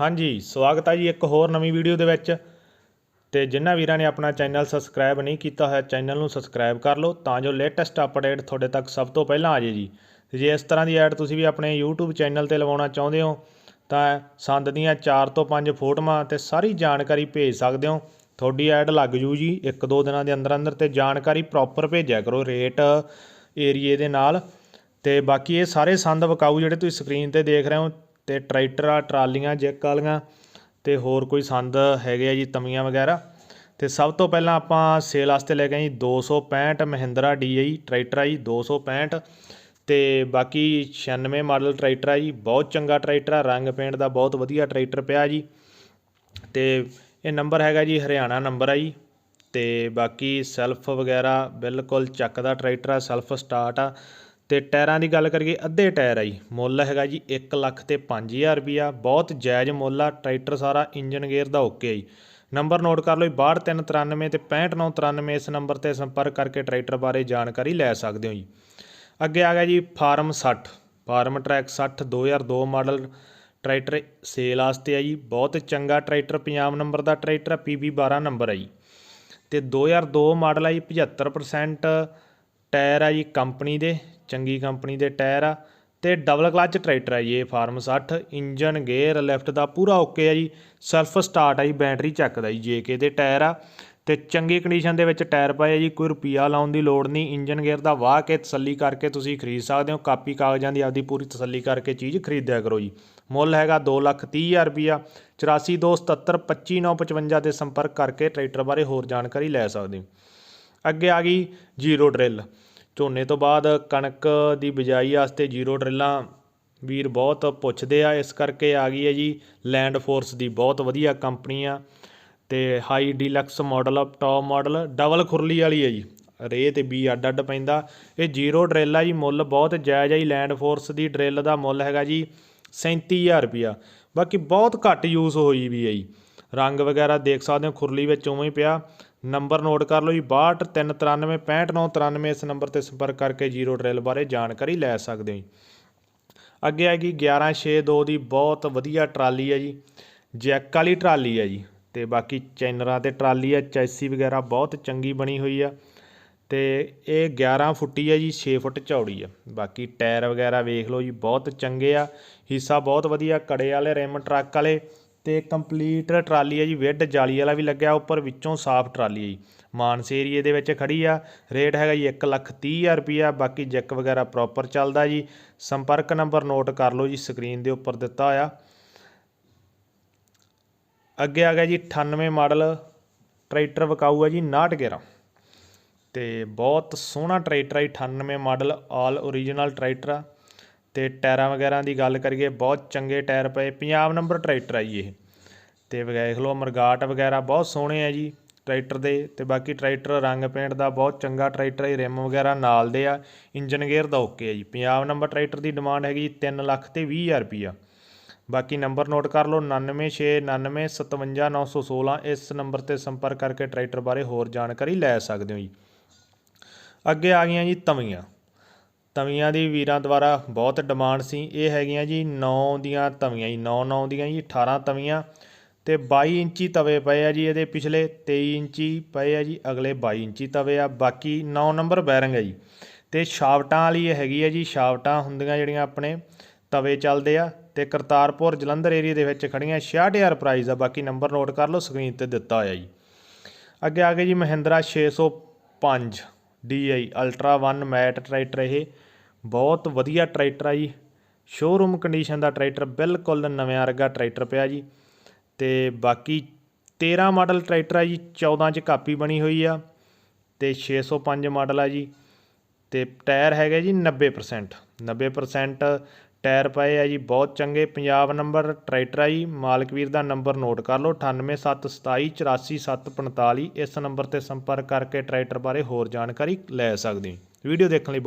ਹਾਂਜੀ, ਸਵਾਗਤ ਹੈ ਜੀ ਇੱਕ ਹੋਰ ਨਵੀਂ ਵੀਡੀਓ ਦੇ ਵਿੱਚ। ਤੇ ਜਿਨ੍ਹਾਂ ਵੀਰਾਂ ਨੇ ਆਪਣਾ ਚੈਨਲ ਸਬਸਕ੍ਰਾਈਬ ਨਹੀਂ ਕੀਤਾ ਹੋਇਆ, ਚੈਨਲ ਨੂੰ ਸਬਸਕ੍ਰਾਈਬ ਕਰ ਲਓ ਤਾਂ ਜੋ ਲੇਟੈਸਟ ਅਪਡੇਟ ਤੁਹਾਡੇ ਤੱਕ ਸਭ ਤੋਂ ਪਹਿਲਾਂ ਆ ਜੇ ਜੀ। ਤੇ ਜੇ ਇਸ ਤਰ੍ਹਾਂ ਦੀ ਐਡ ਤੁਸੀਂ ਵੀ ਆਪਣੇ YouTube ਚੈਨਲ ਤੇ ਲਵਾਉਣਾ ਚਾਹੁੰਦੇ ਹੋ, ਤਾਂ ਸੰਦ ਦੀਆਂ 4 ਤੋਂ 5 ਫੋਟੋਆਂ ਤੇ ਸਾਰੀ ਜਾਣਕਾਰੀ ਭੇਜ ਸਕਦੇ ਹੋ। ਤੁਹਾਡੀ ਐਡ ਲੱਗ ਜੂ ਜੀ, ਇੱਕ ਦੋ ਦਿਨਾਂ ਦੇ ਅੰਦਰ ਅੰਦਰ ਤੇ ਜਾਣਕਾਰੀ ਪ੍ਰੋਪਰ ਭੇਜਿਆ ਕਰੋ ਰੇਟ ਏਰੀਏ ਦੇ ਨਾਲ। ਤੇ ਬਾਕੀ ਇਹ ਸਾਰੇ ਸੰਦ ਵਿਕਾਊ ਜਿਹੜੇ ਤੁਸੀਂ ਸਕਰੀਨ ਤੇ ਦੇਖ ਰਹੇ ਹੋ ਤੇ ਟਰੈਕਟਰ ਆ ਟਰਾਲੀਆਂ, ਜੈਕ ਵਾਲੀਆਂ ਤੇ ਹੋਰ ਕੋਈ ਸੰਦ ਹੈਗੇ ਆ ਜੀ ਤਮੀਆਂ ਵਗੈਰਾ। ਤੇ ਸਭ ਤੋਂ ਪਹਿਲਾਂ ਆਪਾਂ ਸੇਲ ਵਾਸਤੇ ਲੈ ਕੇ ਆਏ ਜੀ 265 ਮਹਿੰਦਰਾ DI ਟਰੈਕਟਰ ਆ ਜੀ 265 ਤੇ ਬਾਕੀ 96 ਮਾਡਲ ਟਰੈਕਟਰ ਆ ਜੀ, ਬਹੁਤ ਚੰਗਾ ਟਰੈਕਟਰ ਆ, ਰੰਗ ਪੇਂਟ ਦਾ ਬਹੁਤ ਵਧੀਆ ਟਰੈਕਟਰ ਪਿਆ ਜੀ। ਤੇ ਇਹ ਨੰਬਰ ਹੈਗਾ ਜੀ, ਹਰਿਆਣਾ ਨੰਬਰ ਆ ਜੀ। ਤੇ ਬਾਕੀ ਸੈਲਫ ਵਗੈਰਾ ਬਿਲਕੁਲ ਚੱਕਦਾ ਟਰੈਕਟਰ ਆ, ਸੈਲਫ ਸਟਾਰਟ ਆ। ਤੇ ਟਾਇਰਾਂ ਦੀ ਗੱਲ ਕਰੀਏ, ਅੱਧੇ ਟਾਇਰ ਆ ਜੀ। ਮੁੱਲ ਹੈਗਾ ਜੀ 1 ਲੱਖ ਤੇ 5000 ਰੁਪਿਆ ਬਹੁਤ ਜਾਇਜ਼ ਮੁੱਲ ਆ, ਟਰੈਕਟਰ ਸਾਰਾ ਇੰਜਨ ਗੇਅਰ ਦਾ ਓਕੇ ਆ ਜੀ। ਨੰਬਰ ਨੋਟ ਕਰ ਲਓ ਜੀ 62393 ਤੇ 65993 ਇਸ ਨੰਬਰ ਤੇ ਸੰਪਰਕ ਕਰਕੇ ਟਰੈਕਟਰ ਬਾਰੇ ਜਾਣਕਾਰੀ ਲੈ ਸਕਦੇ ਹੋ ਜੀ। ਅੱਗੇ ਆ ਗਿਆ ਜੀ, Farm 60 Farmtrac 60 2002 model tractor sale ਵਾਸਤੇ ਆ ਜੀ। ਬਹੁਤ ਚੰਗਾ ਟਰੈਕਟਰ ਪੰਜਾਬ ਨੰਬਰ ਦਾ ਟਰੈਕਟਰ PB 12 ਨੰਬਰ ਆ ਜੀ। ਤੇ 2002 ਮਾਡਲ ਆ ਜੀ 75% ਟਾਇਰ ਆ ਜੀ ਕੰਪਨੀ ਦੇ। ਚੰਗੀ ਕੰਪਨੀ ਦੇ ਟਾਇਰ ਆ ਤੇ ਡਬਲ ਕਲਚ ਟਰੈਕਟਰ ਆ ਜੀ, ਇਹ ਫਾਰਮ 60 ਇੰਜਨ ਗੇਅਰ, ਲੈਫਟ ਦਾ ਪੂਰਾ ਓਕੇ ਆ ਜੀ ਸੈਲਫ ਸਟਾਰਟ ਆ ਜੀ ਬੈਟਰੀ ਚੱਕਦਾ ਜੀ ਜੇਕੇ ਦੇ ਟਾਇਰ ਆ। ਤੇ ਚੰਗੀ ਕੰਡੀਸ਼ਨ ਦੇ ਵਿੱਚ ਟਾਇਰ ਪਏ ਆ ਜੀ, ਕੋਈ ਰੁਪਿਆ ਲਾਉਣ ਦੀ ਲੋੜ ਨਹੀਂ ਇੰਜਨ ਗੇਅਰ ਦਾ ਵਾਹ ਕੇ ਤਸੱਲੀ ਕਰਕੇ ਤੁਸੀਂ ਖਰੀਦ ਸਕਦੇ ਹੋ, ਕਾਪੀ ਕਾਗਜ਼ਾਂ ਦੀ ਆਪਦੀ ਪੂਰੀ ਤਸੱਲੀ ਕਰਕੇ ਚੀਜ਼ ਖਰੀਦਿਆ ਕਰੋ ਜੀ। ਮੁੱਲ ਹੈਗਾ 230000 ਰੁਪਿਆ 8427725955 ਤੇ ਸੰਪਰਕ ਕਰਕੇ ਟਰੈਕਟਰ ਬਾਰੇ ਹੋਰ ਜਾਣਕਾਰੀ ਲੈ ਸਕਦੇ ਹੋ। ਅੱਗੇ ਆ ਗਈ ਜੀਰੋ ਡਰਿੱਲ। ਝੋਨੇ ਤੋਂ ਬਾਅਦ ਕਣਕ ਦੀ ਬਿਜਾਈ ਵਾਸਤੇ ਜੀਰੋ ਡਰਿੱਲਾਂ ਵੀਰ ਬਹੁਤ ਪੁੱਛਦੇ ਆ, ਇਸ ਕਰਕੇ ਆ ਗਈ ਹੈ ਜੀ। ਲੈਂਡ ਫੋਰਸ ਦੀ ਬਹੁਤ ਵਧੀਆ ਕੰਪਨੀ ਆ ਤੇ high deluxe model top model double ਖੁਰਲੀ ਵਾਲੀ ਹੈ ਜੀ। ਰੇ ਤੇ ਬੀ ਅੱਡ ਅੱਡ ਪੈਂਦਾ। ਇਹ ਜੀਰੋ ਡਰਿੱਲ ਆ ਜੀ, ਮੁੱਲ ਬਹੁਤ ਜਾਇਜ਼ ਆ ਜੀ। ਲੈਂਡ ਫੋਰਸ ਦੀ ਡਰਿੱਲ ਦਾ ਮੁੱਲ ਹੈਗਾ ਜੀ 37000 ਰੁਪਿਆ ਬਾਕੀ ਬਹੁਤ ਘੱਟ ਯੂਜ਼ ਹੋਈ ਵੀ ਹੈ ਜੀ। ਰੰਗ ਵਗੈਰਾ ਦੇਖ ਸਕਦੇ ਹੋ, ਖੁਰਲੀ ਵਿੱਚ ਉਵੇਂ ਹੀ ਪਿਆ। ਨੰਬਰ ਨੋਟ ਕਰ ਲਓ ਜੀ 6293 65993 ਇਸ ਨੰਬਰ ਤੇ ਸੰਪਰਕ ਕਰਕੇ ਜੀਰੋ ਡਰਿੱਲ ਬਾਰੇ ਜਾਣਕਾਰੀ ਲੈ ਸਕਦੇ ਹੋ ਜੀ। ਅੱਗੇ ਆਏਗੀ 1162 ਦੀ ਬਹੁਤ ਵਧੀਆ ਟਰਾਲੀ ਹੈ ਜੀ, ਜੈਕ ਵਾਲੀ ਟਰਾਲੀ ਹੈ ਜੀ, ਤੇ ਬਾਕੀ ਚੈਨਰਾਂ ਤੇ ਟਰਾਲੀ ਹੈ ਚੈਸੀ ਵਗੈਰਾ ਬਹੁਤ ਚੰਗੀ ਬਣੀ ਹੋਈ ਆ, ਤੇ ਇਹ 11 ਫੁੱਟੀ ਹੈ ਜੀ 6 ਫੁੱਟ ਚੌੜੀ ਆ। ਬਾਕੀ ਟਾਇਰ ਵਗੈਰਾ ਵੇਖ ਲਓ ਜੀ, ਬਹੁਤ ਚੰਗੇ ਆ, ਹਿੱਸਾ ਬਹੁਤ ਵਧੀਆ, ਕੜੇ ਵਾਲੇ, ਰਿਮ ਟਰੱਕ ਵਾਲੇ ਤੇ ਕੰਪਲੀਟ ਟਰਾਲੀ ਹੈ ਜੀ ਵਿੱਡ ਜਾਲੀ ਵਾਲਾ ਵੀ ਲੱਗਿਆ ਉੱਪਰ, ਵਿੱਚੋਂ ਸਾਫ਼ ਟਰਾਲੀ ਹੈ ਜੀ। ਮਾਨਸੇ ਏਰੀਏ ਦੇ ਵਿੱਚ ਖੜੀ ਆ, ਰੇਟ ਹੈਗਾ ਜੀ 1 ਲੱਖ 30000 ਰੁਪਿਆ ਬਾਕੀ ਜੈਕ ਵਗੈਰਾ ਪ੍ਰੋਪਰ ਚੱਲਦਾ ਜੀ। ਸੰਪਰਕ ਨੰਬਰ ਨੋਟ ਕਰ ਲਓ ਜੀ, ਸਕਰੀਨ ਦੇ ਉੱਪਰ ਦਿੱਤਾ ਹੋਇਆ। ਅੱਗੇ ਆ ਗਿਆ ਜੀ 98 ਮਾਡਲ ਟਰੈਕਟਰ ਵਿਕਾਊ ਹੈ ਜੀ 6911 ਤੇ ਬਹੁਤ ਸੋਹਣਾ ਟਰੈਕਟਰ ਹੈ 98 ਮਾਡਲ ਆਲ ਓਰੀਜਨਲ ਟਰੈਕਟਰ ਆ। ਅਤੇ ਟਾਇਰਾਂ ਵਗੈਰਾ ਦੀ ਗੱਲ ਕਰੀਏ, ਬਹੁਤ ਚੰਗੇ ਟਾਇਰ ਪਏ। ਪੰਜਾਬ ਨੰਬਰ ਟਰੈਕਟਰ ਆ ਜੀ ਇਹ। ਅਤੇ ਵੇਖ ਲਓ ਮਰਗਾਟ ਵਗੈਰਾ ਬਹੁਤ ਸੋਹਣੇ ਆ ਜੀ ਟਰੈਕਟਰ ਦੇ। ਅਤੇ ਬਾਕੀ ਟਰੈਕਟਰ ਰੰਗ ਪੇਂਟ ਦਾ ਬਹੁਤ ਚੰਗਾ ਟਰੈਕਟਰ ਹੈ ਰਿਮ ਵਗੈਰਾ ਨਾਲ ਦੇ ਆ। ਇੰਜਨ ਗੇਅਰ ਦਾ ਓਕੇ ਆ ਜੀ। ਪੰਜਾਬ ਨੰਬਰ ਟਰੈਕਟਰ ਦੀ ਡਿਮਾਂਡ ਹੈਗੀ 3 ਲੱਖ ਤੇ 20000 ਰੁਪਿਆ ਬਾਕੀ ਨੰਬਰ ਨੋਟ ਕਰ ਲਓ 9669957916 ਇਸ ਨੰਬਰ ਤੇ ਸੰਪਰਕ ਕਰਕੇ ਟਰੈਕਟਰ ਬਾਰੇ ਹੋਰ ਜਾਣਕਾਰੀ ਲੈ ਸਕਦੇ ਹੋ ਜੀ। ਅੱਗੇ ਆ ਗਈਆਂ ਜੀ ਤਵੀਆਂ। ਤਵੀਆਂ ਦੀ ਵੀਰਾਂ ਦੁਆਰਾ ਬਹੁਤ ਡਿਮਾਂਡ ਸੀ। ਇਹ ਹੈਗੀਆਂ ਜੀ 9 ਦੀਆਂ ਤਵੀਆਂ ਜੀ 9 9 ਦੀਆਂ ਜੀ 18 ਤਵੀਆਂ ਤੇ 22 ਇੰਚੀ ਤਵੇ ਪਏ ਆ ਜੀ ਇਹਦੇ ਪਿਛਲੇ 23 ਇੰਚੀ ਪਏ ਆ ਜੀ, ਅਗਲੇ 22 ਇੰਚੀ ਤਵੇ ਆ। ਬਾਕੀ 9 ਨੰਬਰ ਬੈਰਿੰਗ ਹੈ ਜੀ। ਤੇ ਸ਼ਾਫਟਾਂ ਵਾਲੀ ਇਹ ਹੈਗੀ ਹੈ ਜੀ ਸ਼ਾਫਟਾਂ ਹੁੰਦੀਆਂ ਜਿਹੜੀਆਂ ਆਪਣੇ ਤਵੇ ਚੱਲਦੇ ਆ ਤੇ ਕਰਤਾਰਪੁਰ ਜਲੰਧਰ ਏਰੀਆ ਦੇ ਵਿੱਚ ਖੜੀਆਂ 66000 ਪ੍ਰਾਈਸ ਆ। ਬਾਕੀ ਨੰਬਰ ਨੋਟ ਕਰ ਲਓ ਸਕਰੀਨ ਤੇ ਦਿੱਤਾ ਹੋਇਆ ਜੀ। ਅੱਗੇ ਆ ਗਏ ਜੀ ਮਹਿੰਦਰਾ 605 DI ਅਲਟਰਾ 1 ਮੈਟ ਟਰੈਕਟਰ ਇਹ। ਬਹੁਤ ਵਧੀਆ ਟਰੈਕਟਰ ਆ ਜੀ। ਸ਼ੋਰੂਮ ਕੰਡੀਸ਼ਨ ਦਾ ਟਰੈਕਟਰ ਬਿਲਕੁਲ ਨਵੇਂ ਵਰਗਾ ਟਰੈਕਟਰ ਪਿਆ ਜੀ। ਤੇ ਬਾਕੀ 13 ਮਾਡਲ ਟਰੈਕਟਰ ਆ ਜੀ 14 ਚ ਕਾਪੀ ਬਣੀ ਹੋਈ ਆ ਤੇ 605 ਮਾਡਲ ਆ ਜੀ ਤੇ ਟਾਇਰ ਹੈਗਾ ਜੀ 90% 90% ਟਾਇਰ ਪਏ ਆ ਜੀ, ਬਹੁਤ ਚੰਗੇ ਪੰਜਾਬ ਨੰਬਰ ਟਰੈਕਟਰ ਆ ਜੀ। ਮਾਲਕਵੀਰ ਦਾ ਨੰਬਰ ਨੋਟ ਕਰ ਲਓ 9872784745 ਇਸ ਨੰਬਰ ਤੇ ਸੰਪਰਕ ਕਰਕੇ ਟਰੈਕਟਰ ਬਾਰੇ ਹੋਰ ਜਾਣਕਾਰੀ ਲੈ ਸਕਦੇ ਹੋ। ਵੀਡੀਓ ਦੇਖਣ ਲਈ ਬਹੁਤ